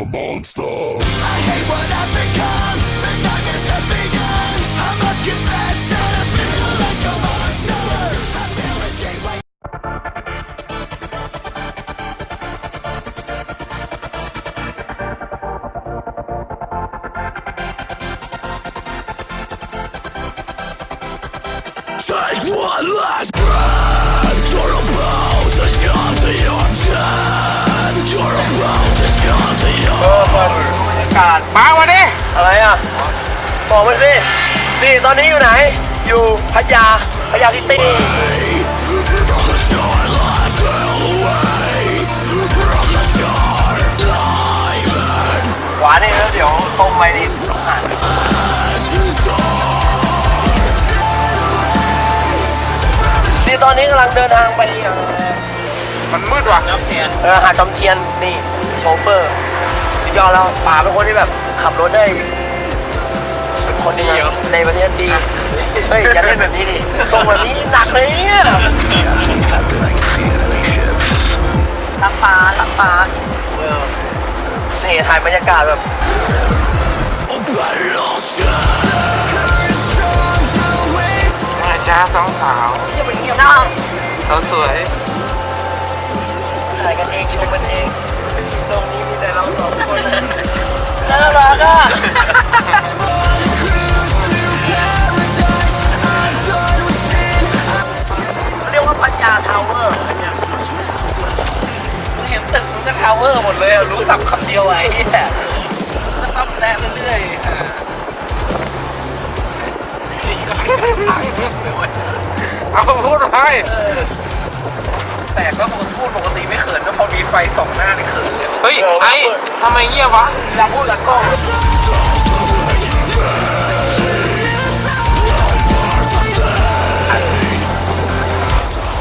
a monster. I hate what I've become. The nightmare's just begun. I must confess that I feel like a monster. I feel a day right. เอ กาศมาวันนี้อะไรอะบอกมาสินี่ตอนนี้อยู่ไหน อยู่พัทยาพัทยาซิตี้หวานนี่แล้วเดี๋ยวตรงไปนี่ต้องหานี่ตอนนี้กำลังเดินทางไปเอ่อมันมืดว่ะเออหาดจอมเทียนนี่โชเฟอร์สุด ยอดแล้วป๋าเป็นคนที่แบบขับรถได้เป็นคนดีในประเทศดี เฮ้ย อย่าเล่นแบบนี้ดิส่งแบบนี้หนักเลยเนี่ยรักป๋ารักป๋าเออนี่ถ่ายบรรยากาศแบบ มาจ้าสองสาวเที่ยวไปเที่ยวน้สาวสวยำถ่ายกันเองชมกันเอง เดียวไอ้เหี้ยจะปั๊บแตะไปเรื่อยอะเอาพูดไปแต่ก็คนพูดปกติไม่เขินก็พอมีไฟส่องหน้านี่เขินเลยเฮ้ยไอ้ทำไมเงียบวะเวลาพูดกับกล้อง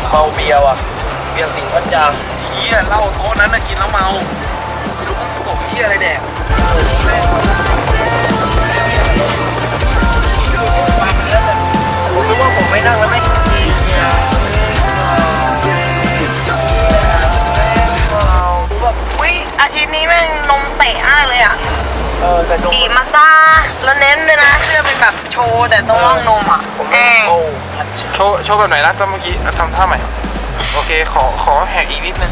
เมาเบียร์ว่ะ เบียร์สิงห์พัทยาเฮียเหล้าโต๊ะนั้นน่ะกินแล้วเมาไม่รู้มันตกเหี้ยอะไรแดกผมคิดว่าผมไม่นั่งแล้วไม่กินแบบวิอาทิตย์นี้แม่งนมเตะมากเลยอะเออแต่นมบีบมาซาแล้วเน้นด้วยนะเสื้อเป็นแบบโชว์แต่ตรงร่องนมอะผมแอไม่บโอ้พัดโชว์โชว์แบบไหนนะตอนเมื่อกี้อะทำท่าใหม่ โอเค ขอขอแหกอีกนิดนึง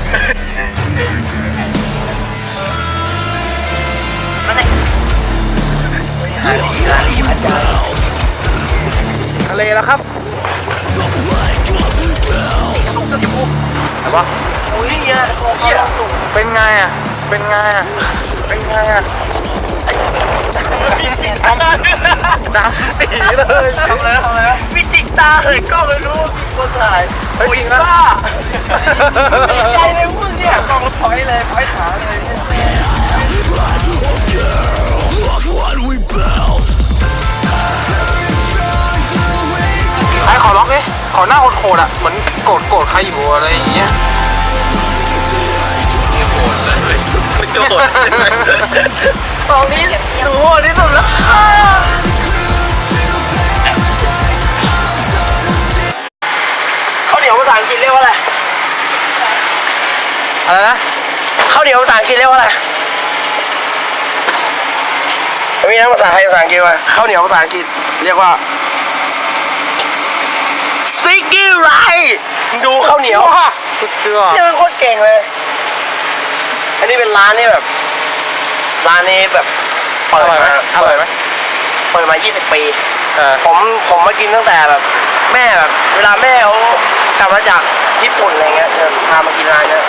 เลแล้วครับแต่ว่าโอ้ยเนี่ยโอ้ยเป็นไงอะ เป็นไงอะ เป็นไงอะดำดำปีเลยทำอะไรทำอะไรวิจิกตาเลยกล้องเลยรู้ว่ามีคนถ่ายเฮ้ยจริงนะบ้าใจเลยมึงเนี่ยกล้องถอยเลยถอยขาเลยไอ้ ขอหน้าโคตรๆอะเหมือนโกรธโกรธใครอยู่อะไรอย่างเงี้ยตอนนี้หนูโหดที่สุดแล้วข้าวเหนียวภาษาอังกฤษเรียกว่าอะไรอะไรนะข้าวเหนียวภาษาอังกฤษเรียกว่าอะไรมีนะภาษาไทยภาษาอังกฤษว่าข้าวเหนียวภาษาอังกฤษเรียกว่า sticky rice ดูข้าวเหนียวว้าสุดยอดเนี่ยมันโคตรเก่งเลย อันนี้เป็นร้านนี่แบบ ร้านนี้แบบอเปิดร่อยไหมมาอร่อยไหมเปิดมา 20 ปีเออผมผมมากินตั้งแต่แบบ แม่แบบเวลาแม่เขากลับมาจากญี่ปุ่นอะไรเงี้ยจะพามากินร้านเนี้ย